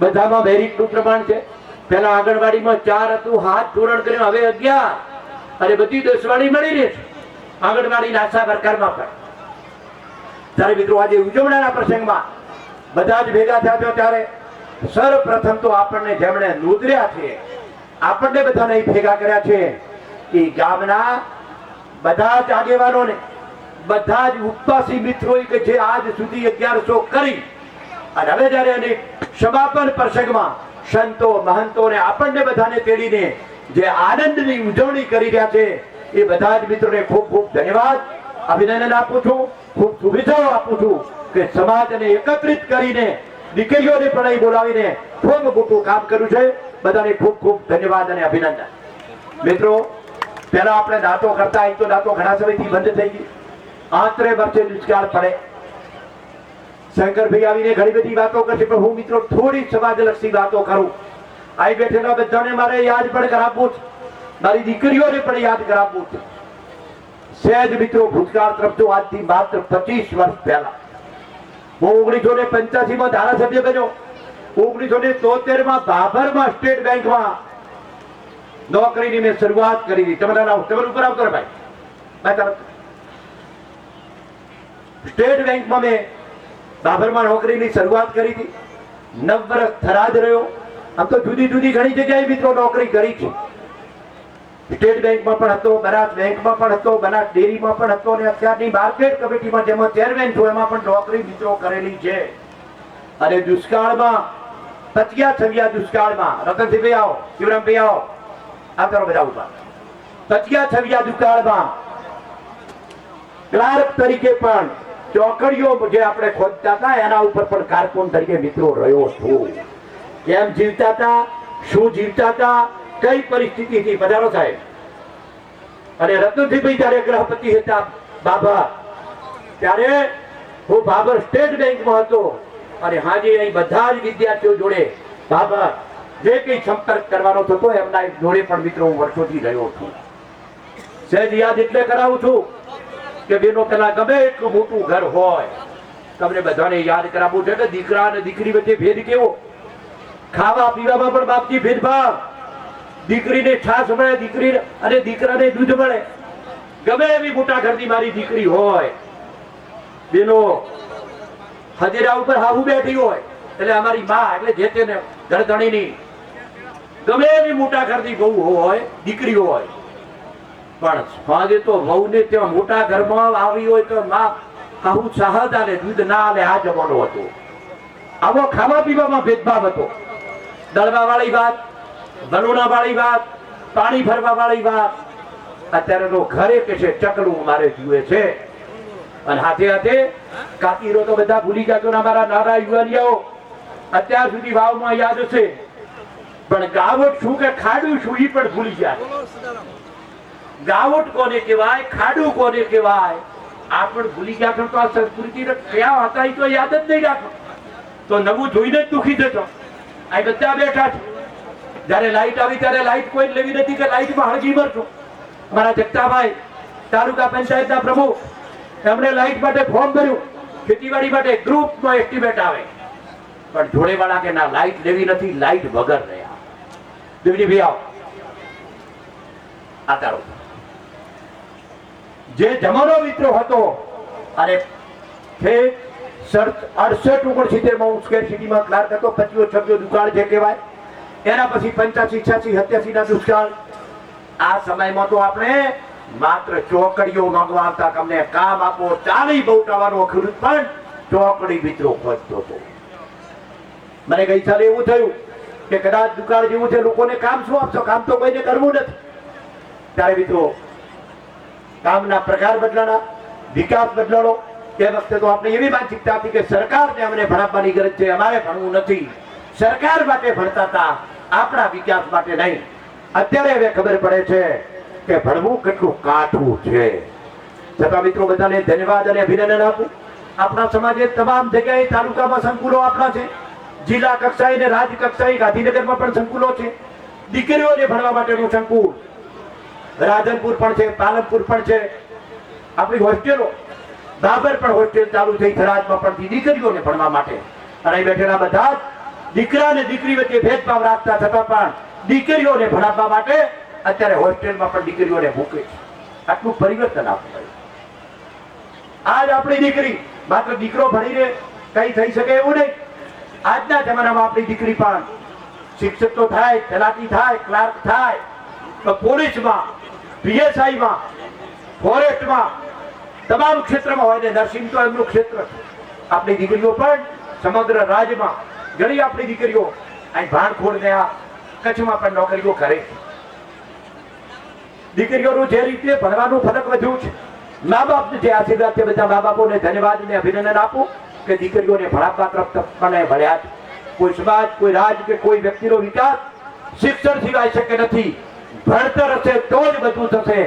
બધામાં વેરિટનું પ્રમાણ છે. પહેલા આંગણવાડીમાં ચાર હતું, હાથ ધોરણ કર્યું, હવે અગિયાર. અને બધી દસવાડી મળી રહે છે. આંગણવાડીના આશા વર્કરમાં પણ. ત્યારે મિત્રો આજે ઉજવણાના પ્રસંગમાં બધા જ ભેગા થયા છો ત્યારે સર્વપ્રથમ તો આપણને જેમણે નોંધર્યા છે, આપણને બધાને ભેગા કર્યા છે એ ગામના બધા જ આગેવાનોને, બધા જ ઉપવાસી મિત્રો કે જે આજ સુધી અગિયારસો કરી અને હવે જ્યારે એની સમાપન પ્રસંગમાં સંતો મહંતોને આપણને બધાને તેડીને જે આનંદની ઉજવણી કરી રહ્યા છે, એ બધા જ મિત્રોને ખૂબ ખૂબ ધન્યવાદ. અભિનંદન આપું છું, ખૂબ શુભેચ્છાઓ આપું છું કે સમાજને એકત્રિત કરીને દીકરીઓને પણ અહીં બોલાવીને ખૂબ મોટું કામ કર્યું છે. બધાને ખૂબ ખૂબ ધન્યવાદ અને અભિનંદન. મિત્રો, પહેલા આપણે દાંતો કરતા, અહીં તો દાંતો ઘણા સમયથી બંધ થઈ ગઈ. આંતરે વર્ષે દુષ્કાળ પડે. શંકરભાઈ આવીને ઘણી બધી વાતો કરશે, પણ હું મિત્રો થોડી સમાજલક્ષી વાતો કરું. આવી બેઠેલા બધાને મારે યાદ પણ કરાવવું મારી દીકરીઓને પણ યાદ કરાવવું છે સહેજ મિત્રો, ભૂતકાળ તરફ જો આજથી માત્ર પચીસ વર્ષ પહેલા. હું ઓગણીસો ને પંચ્યાસી માં ધારાસભ્ય બન્યો. ઓગણીસો ને તોતેરમાં બાબરમાં સ્ટેટ બેંકમાં નોકરીની મેં શરૂઆત કરી હતી તમારા નામ, તમારું ઉપર આવતો ભાઈ. સ્ટેટ બેંકમાં મેં બાબરમાં નોકરીની શરૂઆત કરી હતી. નવ વર્ષ થરાદ રહ્યો. આમ તો જુદી જુદી ઘણી જગ્યાએ મિત્રો નોકરી કરી છે. સ્ટેટ બેંકમાં પણ હતો, બનાસ બેંકમાં પણ હતો, બનાસ ડેરીમાં પણ હતો અને અત્યારની માર્કેટ કમિટીમાં જેમાં ચેરમેન છું, એમાં પણ નોકરી મિત્રો કરેલી છે. અને દુષ્કાળમાં, પચિયા છવ્યા દુષ્કાળમાં, રતનસિંહભાઈ આવો, શિવરામભાઈ આવો, આ કરો બધા ઊભા. પચિયા છવ્યા દુષ્કાળમાં ક્લાર્ક તરીકે પણ ચોકડીઓ જે આપણે ખોદતા હતા, એના ઉપર પણ કારકુન તરીકે મિત્રો રહ્યો છું. કેમ જીવતા હતા? શું જીવતા હતા? કઈ પરિસ્થિતિ હતી થાય. અને રત્નજીભાઈ જયારે ગ્રહપતિ હતા, બાબા, ત્યારે હું બાબર સ્ટેટ બેંકમાં હતો. અને હાજી અહીં બધા જ વિદ્યાર્થીઓ જોડે બાબર જે કઈ સંપર્ક કરવાનો થતો એમના જોડે પણ મિત્રો હું વર્ષોથી રહ્યો છું. સહેજ યાદ એટલે કરાવું છું. કે બેનો પેલા ગમે એટલું મોટું ઘર હોય. તમને બધાને યાદ કરાવવું છે કે દીકરા અને દીકરી વચ્ચે ભેદ કેવો? ખાવા પીવામાં પણ બાપજી ભેદભાવ. દીકરીને છાશ મળે, દીકરી અને દીકરાને દૂધ મળે. ગમે એવી મોટા ઘરની મારી દીકરી હોય. બેનો, હજેરા ઉપર હાહુ બેઠી હોય. એટલે અમારી માં એટલે જે તેને ધડધણીની. ગમે એવી મોટા ઘરની બહુ હોય, દીકરી હોય. પણ સ્વાદે તો વહુને ત્યાં મોટા ઘરમાં આવી હોય તો માં કહું સહજ અને દૂધ ના આલે આ જમાનો હતો. આવો ખાવા પીવામાં ભેદભાવ હતો. દળવા વાળી વાત બલોણા વાળી વાત, પાણી ભરવા વાળી વાત. અત્યારે તો ઘરે કે છે, ચકલું મારે જુએ છે. અને હાથે હાથે કાકીરો તો બધા ભૂલી ગયા છો ને અમારા નારા યુવાનીઓ અત્યાર સુધી વાવમાં યાદ છે. પણ ગાવટ શું કે ખાડું શું એ પણ ભૂલી ગયા ગાવટ કોને કહેવાય, ખાડું કોને કહેવાય? આપણે ભૂલી ગયા તો આ સંસ્કૃતિ ક્યાં હતા એ તો યાદ જ નહીં રાખો. તો નવું જોઈને જ દુખી જતો આ બધા બેઠા છે. જ્યારે લાઈટ આવી ત્યારે લાઈટ કોઈ લેવી નથી કે લાઈટમાં હળગી મરશો. મારા જગતાભાઈ, તાલુકા પંચાયતના પ્રમુખ, એમણે લાઈટ માટે ફોર્મ ભર્યું. ખેતીવાડી માટે ગ્રુપનો એસ્ટિમેટ આવે. પણ જોડેવાળા કે ના, લાઈટ લેવી નથી, લાઈટ વગર રહ્યા. દેવજી ભાઈ આવો. આ તારો. જે જમાનો મિત્રો હતો અને છે અડસઠ ઓગણસિત્તેરમાં હું સ્કેર સિટીમાં ક્લાર્ક હતો પચીઓ છવ્યો દુકાળ જે કહેવાય એના પછી પંચ્યાસી છ્યાસી સત્યાસી ના દુષ્કાળ. આ સમયમાં તો આપણે માત્ર ચોકડીઓ માંગવા આવતા તમને અમને કામ આપો ચાલી બહુટાવાનો ખેડૂત પણ ચોકડી મિત્રો ખોજતો હતો. મને ગઈ સાલે એવું થયું કે કદાચ દુકાળ જેવું છે લોકોને કામ શું આપશો? કામ તો કોઈને કરવું નથી. ત્યારે મિત્રો કામના પ્રકાર બદલાણા, વિકાસ બદલાણો. એ વખતે તો આપણે એવી માનસિકતા હતી કે સરકારને અમને ભણાવવાની ગરજ છે, અમારે ભણવું નથી. સરકાર માટે ભણતા હતા, આપણા વિકાસ માટે નહીં. અત્યારે હવે ખબર પડે છે કે ભણવું કેટલું કાઠું છે. છતાં મિત્રો, બધાને ધન્યવાદ અને અભિનંદન આપું. આપણા સમાજે તમામ જગ્યાએ તાલુકામાં સંકુલો આપણા છે. જિલ્લા કક્ષાએ ને રાજ્ય કક્ષાએ ગાંધીનગરમાં પણ સંકુલો છે. દીકરીઓને ભણવા માટેનું સંકુલ રાધનપુર પણ છે, પાલનપુર પણ છે. આપણી હોસ્ટેલો, બાબર પણ હોસ્ટેલ ચાલુ થઈ થરાદમાં પણ દીકરીઓને ભણવા માટે. અને અહીં બેઠેલા બધા દીકરા અને દીકરી વચ્ચે ભેદભાવ રાખતા છતાં પણ દીકરીઓને ભણાવવા માટે અત્યારે હોસ્ટેલમાં પણ દીકરીઓને મૂકે છે. આટલું પરિવર્તન પડ્યું આજ આપણી દીકરી માત્ર દીકરો ભણીને કઈ થઈ શકે એવું નહીં. આજના જમાનામાં આપણી દીકરી પણ શિક્ષક તો થાય, તલાટી થાય, ક્લાર્ક થાય તો પોલીસમાં પીએસઆઈમાં, ફોરેસ્ટમાં, તમામ ક્ષેત્રમાં હોય ને નર્સિંગ તો એમનું ક્ષેત્ર આપણી દીકરીઓ પણ સમગ્ર રાજ્યમાં, ઘણી આપણી દીકરીઓ અહીં ભાણખોડ ને આ કચ્છમાં પણ નોકરીઓ કરે દીકરીઓનું જે રીતે ભણવાનું ફરક વધ્યું છે મા બાપને જે આશીર્વાદ છે, બધા મા બાપોને ધન્યવાદ ને અભિનંદન આપું કે દીકરીઓને ભણાવવા તરફ મને ભળ્યા કોઈ સમાજ, કોઈ રાજ કે કોઈ વ્યક્તિનો વિકાસ શિક્ષણ સિવાય શક્ય નથી. ભણતર હશે તો જ બધું થશે.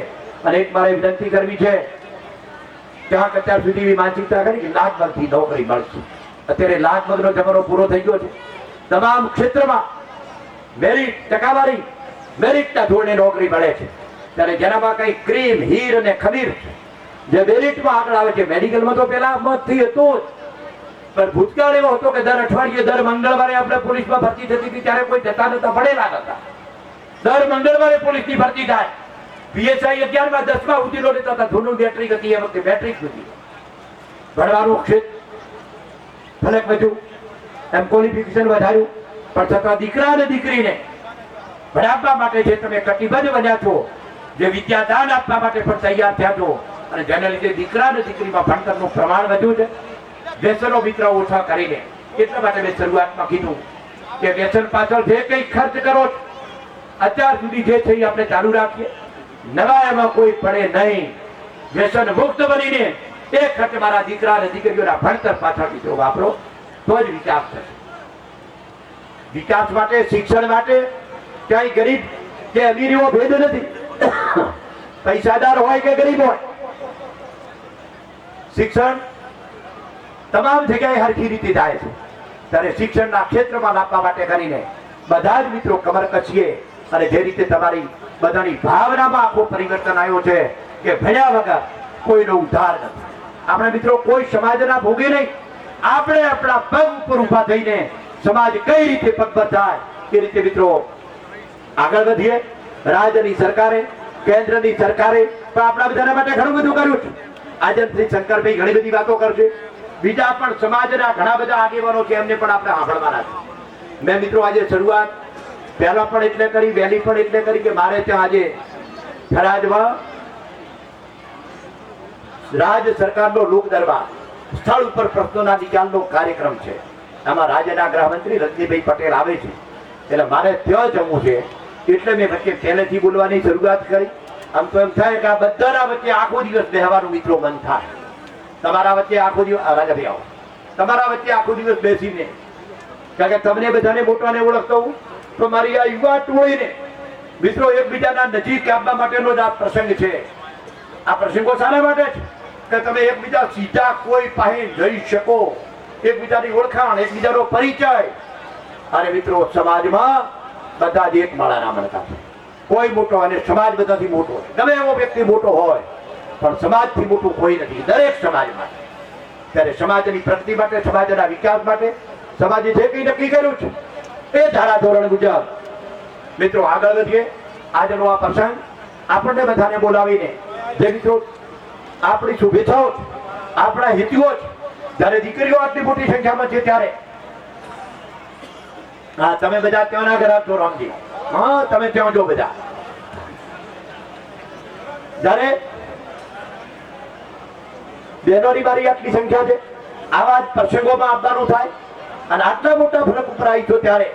અને એક મારે વિનંતી કરવી છે ક્યાંક અત્યાર સુધી એવી માનસિકતા કરી કે લાગવગથી નોકરી મળશે. અત્યારે લાગવગનો જમાનો પૂરો થઈ ગયો છે. તમામ ક્ષેત્રમાં મેરિટ ટકાવારી મેરિટના ધોરણે નોકરી મળે છે. ત્યારે જેનામાં કઈ ક્રીમ, હીર અને ખમીર જે મેરિટમાં આગળ આવે છે. મેડિકલમાં તો પેલા મતથી હતું પણ ભૂતકાળ એવો હતો કે દર અઠવાડિયે, દર મંગળવારે આપણે પોલીસમાં ભરતી થતી હતી, ત્યારે કોઈ જતા નતા પડેલા નતા. દર મંગળવારે પોલીસની ભરતી થાય. પીએસઆઈ અગિયારમાં દસમાં ઉતીરો લેતા હતા ધોનું બેટરી હતી એ વખતે બેટરી હતી ભણવાનું ક્ષેત્ર ફલક વધ્યું એમ ક્વોલિફિકેશન વધાર્યું પણ છતાં દીકરા અને દીકરીને ભણાવવા માટે જે તમે કટિબદ્ધ બન્યા છો જે વિદ્યાદાન આપવા માટે પણ તૈયાર થયા છો અને જેને લીધે દીકરા અને દીકરીમાં ભણતરનું પ્રમાણ વધ્યું છે. વ્યસનો મિત્ર ઓછા કરીને. એટલા માટે મેં શરૂઆતમાં કીધું કે વ્યસન પાછળ જે કંઈ ખર્ચ કરો છો, અત્યાર સુધી જે છે આપણે ચાલુ રાખીએ. નવા એમાં કોઈ પડે નહીં. વ્યસન મુક્ત બનીને એ ખર્ચ મારા દીકરા અને દીકરીઓના ભણતર પાછળ બીજો વાપરો, તો જ વિકાસ થશે. વિકાસ માટે, શિક્ષણ માટે ક્યાંય ગરીબ કે અમીર એવો ભેદ નથી. પૈસાદાર હોય કે ગરીબ હોય. શિક્ષણ તમામ જગ્યાએ હરખી રીતે થાય છે. ત્યારે શિક્ષણના ક્ષેત્રમાં લાવવા માટે કરીને બધા જ મિત્રો કમર કસીએ. અને જે રીતે તમારી બધાની ભાવનામાં આખું પરિવર્તન આવ્યું છે કે ભણ્યા વગર કોઈનો ઉદ્ધાર નથી. આપણે મિત્રો, કોઈ સમાજના ભોગે નહીં. આપણે આપણા પગ ઉપર ઊભા થઈને સમાજ કઈ રીતે પગભર થાય એ રીતે મિત્રો આગળ વધીએ. રાજ્યની સરકારે, કેન્દ્રની સરકારે પણ આપણા બધાના માટે ઘણું બધું કર્યું છે. આજે શ્રી શંકરભાઈ ઘણી બધી વાતો કરશે. બીજા પણ સમાજના ઘણા બધા આગેવાનો છે, એમને પણ આપણે સાંભળવાના છે. મેં મિત્રો, આજે શરૂઆત પહેલા પણ એટલે કરી, વહેલી પણ એટલે કરી કે મારે ત્યાં આજે ફરાજમાં રાજ્ય સરકારનો લોક દરબાર, સ્થળ ઉપર પ્રશ્નોના નિકાલનો કાર્યક્રમ છે. આમાં રાજ્યના ગૃહમંત્રી રજનીભાઈ પટેલ આવે છે. એટલે મારે ત્યાં જવું છે. એટલે મેં વચ્ચે પહેલેથી બોલવાની શરૂઆત કરી. આમ તો એમ થાય કે આ બધાના વચ્ચે આખો દિવસ બેહવાનું મિત્રો મન થાય. તમારા વચ્ચે આખો દિવસ રાજાભાઈ આવો. તમારા વચ્ચે આખો દિવસ બેસીને. કારણ કે તમને બધાને મોટાને ઓળખતો હું. તો મારી આ યુવા ટોળીને મિત્રો એકબીજાના નજીક આવવા માટેનો જ આ પ્રસંગ છે. આ પ્રસંગો શાના માટે છે? કે તમે એકબીજા સીધા કોઈ પાસે જઈ શકો. એકબીજાની ઓળખાણ, એકબીજાનો પરિચય. અને મિત્રો, સમાજમાં બધા જ એક માળાના મળતા છે. કોઈ મોટો અને સમાજ બધાથી મોટો હોય ગમે એવો વ્યક્તિ મોટો હોય, પણ સમાજથી મોટું કોઈ નથી. દરેક સમાજ માટે. ત્યારે સમાજની પ્રગતિ માટે, સમાજના વિકાસ માટે, સમાજે જે કંઈ નક્કી કર્યું છે એ ધારાધોરણ મુજબ. મિત્રો, આગળ વધીએ. આજનો આ પ્રસંગ આપણને બધાને બોલાવીને, જે મિત્રો આપણી શુભેચ્છાઓ આપણા હેતુઓ જ, જ્યારે દીકરીઓ આટલી મોટી સંખ્યામાં છે ત્યારે. હા, તમે બધા ત્યાંના ઘર આપજો, રામજી. હા, તમે ત્યાં જો બધા. જ્યારે બહેનોની મારી આટલી સંખ્યા છે, આવા જ પ્રસંગોમાં આપવાનું થાય. અને આટલા મોટા ફરક ઉપર આવી છો ત્યારે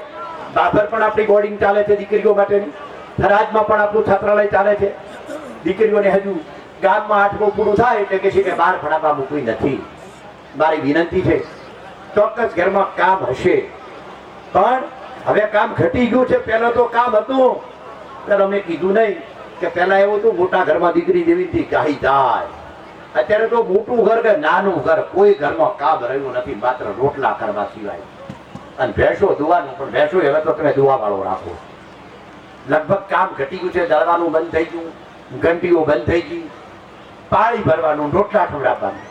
બાબર પણ આપણી બોર્ડિંગ ચાલે છે દીકરીઓ માટેની. થરાજમાં પણ આપણું છાત્રાલય ચાલે છે. દીકરીઓને હજુ ગામમાં આઠમું પૂરું થાય એટલે કે છે બહાર ભણાવવા મૂકવી નથી. મારી વિનંતી છે, ચોક્કસ ઘરમાં કામ હશે. પણ હવે કામ ઘટી ગયું છે, પહેલો તો કામ હતું. ત્યારે અમે કીધું નહીં કે પહેલા એવું હતું, મોટા ઘરમાં દીકરી જેવી ગાઈ જાય. અત્યારે તો મોટું ઘર કે નાનું ઘર, કોઈ ઘરમાં કામ રહ્યું નથી, માત્ર રોટલા કરવા સિવાય. અને ભેંસો દુવાનું, પણ ભેંસો હવે તો તમે દુવા વાળો રાખો. લગભગ કામ ઘટી ગયું છે, દળવાનું બંધ થઈ ગયું, ઘંટીઓ બંધ થઈ ગઈ. પાણી ભરવાનું, રોટલા ખવડાવવાનું.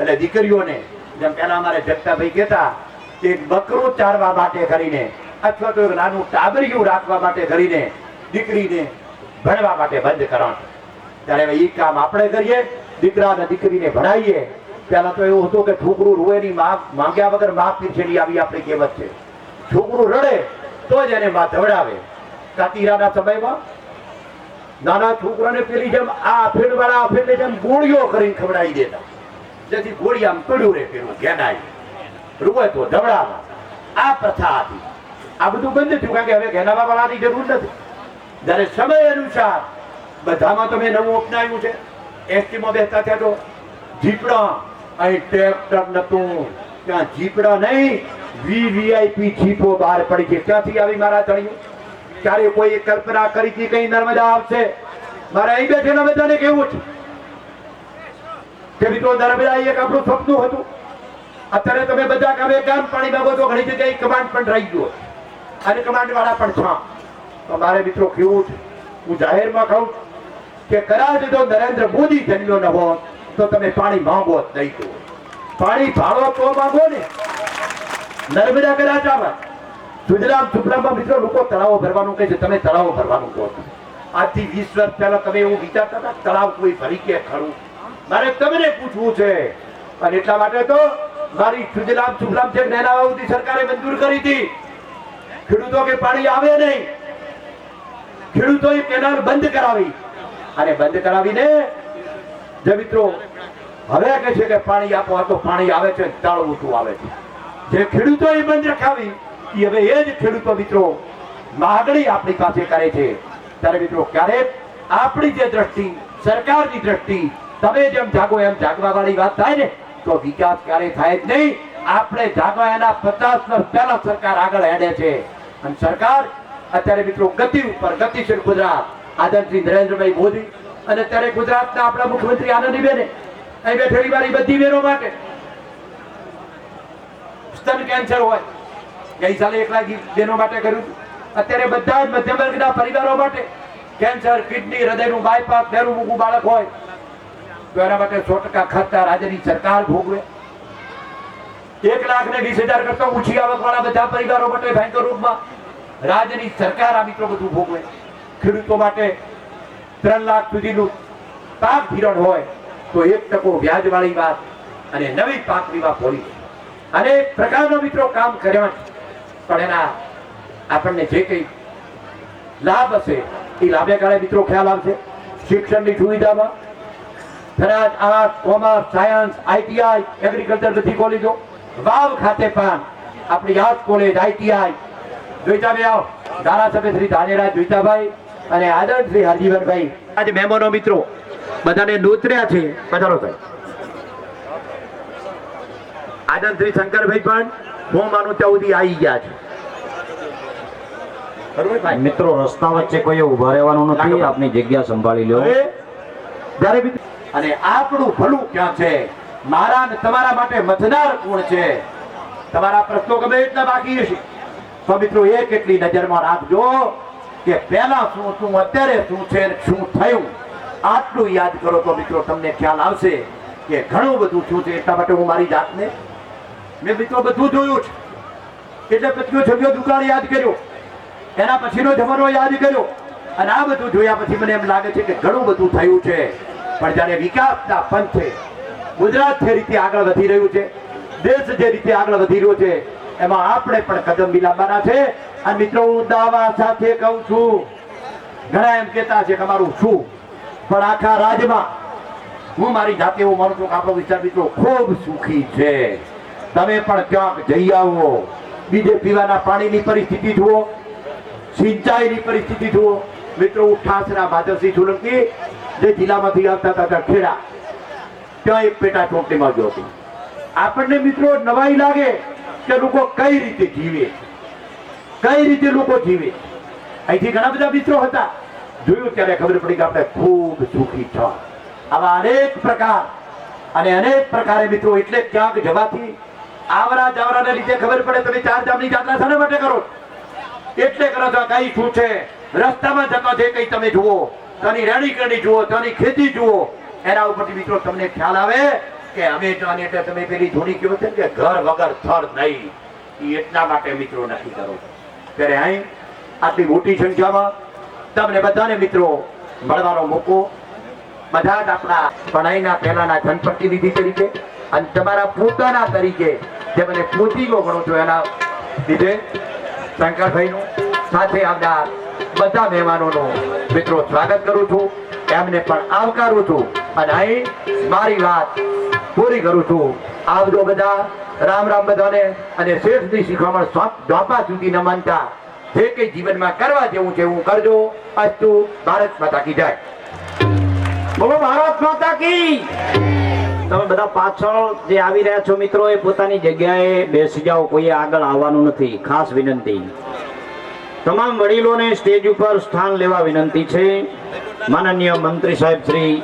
એટલે દીકરીઓને, જેમ પેલા અમારે જગતાભાઈ કહેતા એક બકરું ચારવા માટે કરીને અથવા તો એક નાનું ટાબરિયું રાખવા માટે કરીને દીકરીને ભણવા માટે બંધ કરણ ત્યારે એ કામ આપણે કરીએ. દીકરા અને દીકરીને ભણાવીએ. પહેલા તો એવું હતું કે છોકરું રૂએની ની માંગ્યા વગરમાં પીરછેડી આવી આપણી કહેવત છે. છોકરું રડે, તો જ એને માં ધવડાવે. કાતીરાના સમયમાં નાના છોકરાને પેલી જેમ આ અફેડવાળા અફેડને જેમ ગોળીઓ કરીને ખવડાવી દેતા. જેથી ગોળી આમ પડ્યું રે પેલું ઘેનાય. રૂવે તો ધવડાવા. આ પ્રથા હતી. આ બધું બંધ થયું, કારણ કે હવે ઘેનાવા વાળાની જરૂર નથી. જ્યારે સમય અનુસાર બધામાં તમે નવું અપનાવ્યું છે. એસટીમાં બેસતા થયા તો જીપડા, અહીં ટ્રેક્ટર નતું ત્યાં જીપડા નહીં વીવીઆઈપી જીપો બહાર પડી છે ક્યાંથી આવી મારા તળિયું? ક્યારે કોઈ કલ્પના કરી હતી કઈ નર્મદા આવશે? મારે અહીં બેઠેલા બધાને કેવું છે. કે મિત્રો નર્મદા એક આપણું સપનું હતું. અત્યારે તમે બધા કામે ગામ પાણી બાબતો ઘણી જગ્યાએ કમાન્ડ પણ રહી ગયો. અને કમાન્ડ વાળા પણ છે તો મારે મિત્રો કેવું છે. હું જાહેરમાં કહું કે કદાચ જો નરેન્દ્ર મોદી જન્મ્યો ન હોત, તો તમે પાણી માંગો નહીં તો. પાણી ભાળો તો માંગો ને. નર્મદા કદાચ ગુજરાત સુફલામમાં મિત્રો લોકો તળાવો ભરવાનું કહે છે, તમે તળાવો ભરવાનું કહો છો. આજથી વીસ વર્ષ પહેલા તમે એવું વિચારતા હતા, તળાવ કોઈ ભરી કે ખરું? મારે તમને પૂછવું છે. અને એટલા માટે તો મારી સુજલામ સુફલામ છે નેના સરકારે મંજૂર કરી હતી. ખેડૂતો કે પાણી આવે નહીં? ખેડૂતોએ કેનાલ બંધ કરાવી. અને બંધ કરાવીને, જે મિત્રો હવે કે છે કે પાણી આપો તો પાણી આવે છે, તળ ઊંચું આવે છે. જે ખેડૂતોએ બંધ રખાવી એ હવે એ જ ખેડૂતો મિત્રો માગણી આપણી પાસે કરે છે. ત્યારે મિત્રો ક્યારેક આપણી જે દ્રષ્ટિ, સરકારની દ્રષ્ટિ, તમે જેમ જાગો એમ જાગવા વાળી વાત થાય ને, તો વિકાસ ક્યારે થાય જ નહીં. આપણે જાગવા એના પચાસ વર્ષ પહેલા સરકાર આગળ હેડે છે. અને સરકાર અત્યારે મિત્રો ગતિ ઉપર, ગતિશીલ ગુજરાત આદરશ્રી નરેન્દ્રભાઈ મોદી અને અત્યારે ગુજરાતના આપણા મુખ્યમંત્રી આનંદીબેને અહીં બેઠેલી મારી બધી બહેનો માટે સ્તન કેન્સર હોય. ગઈ સાલે બહેનો માટે કર્યું અત્યારે બધા જ મધ્યમ વર્ગના પરિવારો માટે કેન્સર, કિડની, હૃદયનું બાયપાસ પહેલું મૂકું બાળક હોય તો એના માટે સો ટકા ખર્ચા રાજ્યની સરકાર ભોગવે. એક લાખ ને વીસ હજાર કરતા ઓછી આવક વાળા બધા પરિવારો માટે ભયંકર રૂપમાં રાજ્યની સરકાર આ મિત્રો બધું ભોગવે. ખેડૂતો માટે ત્રણ લાખ સુધીનું પાક ધિરણ હોય તો એક ટકો વ્યાજવાળી વાત અને નવી પાક વીમા પોલિસી અનેક પ્રકારનો મિત્રો કામ કર્યા પણ એના આપણને જે કંઈ લાભ હશે એ લાભે કાળે મિત્રો ખ્યાલ આવશે. શિક્ષણની સુવિધામાં ફરાજ art, commerce, science ITI agriculture બધી કોલેજો, વાવ ખાતે પણ આપણી આર્ટ કોલેજ આઈટીઆઈ જોઈતા બે આવો ધારાસભ્ય શ્રી ધાનેરા જોઈતાભાઈ અને આદર શ્રી હરજીવનભાઈ આજે મહેમાનો મિત્રો બધાને નોતર્યા છે. પધારો સાહેબ. આદર શ્રી શંકરભાઈ પણ હું માનું ત્યાં સુધી આવી ગયા છે. મિત્રો રસ્તા વચ્ચે કોઈ ઊભા રહેવાનું નથી. આપની જગ્યા સંભાળી લો. જ્યારે અને આપણું ભલું ક્યાં છે? મારા ને તમારા માટે મતદાર કોણ છે? તમારા પ્રશ્નો ગમે એટલા બાકી હશે તો મિત્રો એ કેટલી નજરમાં રાખજો. કે પહેલા શું હતું, અત્યારે શું છે શું થયું? આટલું યાદ કરો તો મિત્રો તમને ખ્યાલ આવશે કે ઘણું બધું શું છે, એટલા માટે હું મારી જાતને મેં મિત્રો બધું જોયું છે. એટલે પછીનો છવ્યો દુકાળ યાદ કર્યો. એના પછીનો જમાનો યાદ કર્યો. અને આ બધું જોયા પછી મને એમ લાગે છે કે ઘણું બધું થયું છે. પણ જ્યારે વિકાસના પંથે ગુજરાત જે રીતે આગળ વધી રહ્યું છે, દેશ જે રીતે આગળ વધી રહ્યો છે, એમાં આપણે પણ કદમ મિલાવવાના છે. અને મિત્રો, હું દાવા સાથે કહું છું, ઘણા એમ કહેતા છે કે અમારું શું પણ આખા રાજ્યમાં હું મારી જાતે એવું માનું છું કે આપણો વિચાર મિત્રો ખૂબ સુખી છે. તમે પણ ક્યાંક જઈ આવો, બીજે પીવાના પાણીની પરિસ્થિતિ જુઓ, સિંચાઈની પરિસ્થિતિ જુઓ. મિત્રો ઉઠાસના ભાદરસિંહ સોલંકી જે જિલ્લામાંથી આવતા હતા ત્યાં ખેડા, ત્યાં એક પેટા ચોંટણીમાં ગયો હતો. આપણને મિત્રો નવાઈ લાગે કે લોકો કઈ રીતે જીવે કઈ રીતે લોકો જીવે? અહીંથી ઘણા બધા મિત્રો હતા. જોયું ત્યારે ખબર પડી કે આપણે ખૂબ સુખી છો. આવા અનેક પ્રકાર અને અનેક પ્રકારે મિત્રો એટલે ક્યાંક જવાથી આવરા જાવરાને લીધે ખબર પડે તમે ચાર ધામની જાત્રા શાને માટે કરો? એટલે કરો છો કઈ શું છે? રસ્તામાં જતો જે કઈ તમે જુઓ ત્યાંની રેણી કરણી જુઓ ત્યાંની ખેતી જુઓ, એના ઉપરથી મિત્રો તમને ખ્યાલ આવે કે અમે એટલે તમે પેલી જૂની કહેવત છે કે ઘર વગર થર નહીં. એટલા માટે મિત્રો નક્કી કરો ત્યારે અહીં આટલી મોટી સંખ્યામાં તમને બધાને મિત્રો મળવાનો મોકો. બધા જ આપણા ભણાઈના પહેલાના જનપ્રતિનિધિ તરીકે અને તમારા પોતાના તરીકે જે મને પૂજીલો ગણો છો એના લીધે શંકરભાઈનું સાથે આવનાર બધા મહેમાનોનું મિત્રો સ્વાગત કરું છું. એમને પણ આવકારું છું. અને અહીં મારી વાત પૂરી કરું છું. આવજો બધા. રામ રામ બધાને. અને શેઠની શીખવામણ દ્વાપા સુધી ન માનતા. જે કંઈ જીવનમાં કરવા જેવું છે એવું કરજો. અસ્તુ ભારત માતા કી જાય. બોલો, ભારત માતા કી. તમે બધા પાછળ જે આવી રહ્યા છો મિત્રો, એ પોતાની જગ્યાએ બેસી જાઓ. કોઈએ આગળ આવવાનું નથી. ખાસ વિનંતી. તમામ વડીલોને સ્ટેજ ઉપર સ્થાન લેવા વિનંતી છે. માનનીય મંત્રી સાહેબ શ્રી,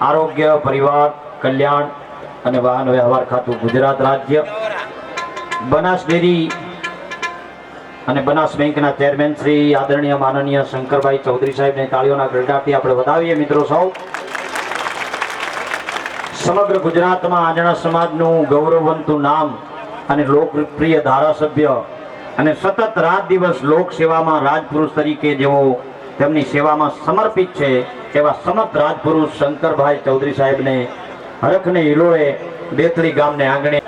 આરોગ્ય પરિવાર, કલ્યાણ અને વાહન વ્યવહાર ખાતું ગુજરાત રાજ્ય. બનાસ ડેરી અને બનાસ બેંકના ચેરમેન શ્રી આદરણીય માનનીય શંકરભાઈ ચૌધરી સાહેબને તાળીઓના ગરડાથી આપણે વધાવીએ મિત્રો સૌ. સમગ્ર ગુજરાતમાં આંજણા સમાજનું ગૌરવવંતું નામ અને લોકપ્રિય ધારાસભ્ય અને સતત રાત દિવસ લોક સેવામાં રાજપુરુષ તરીકે જેઓ તેમની સેવામાં સમર્પિત છે, એવા સમર્થ રાજપુરુષ શંકરભાઈ ચૌધરી સાહેબને હરખને હિલોળે બેતળી ગામને આંગણે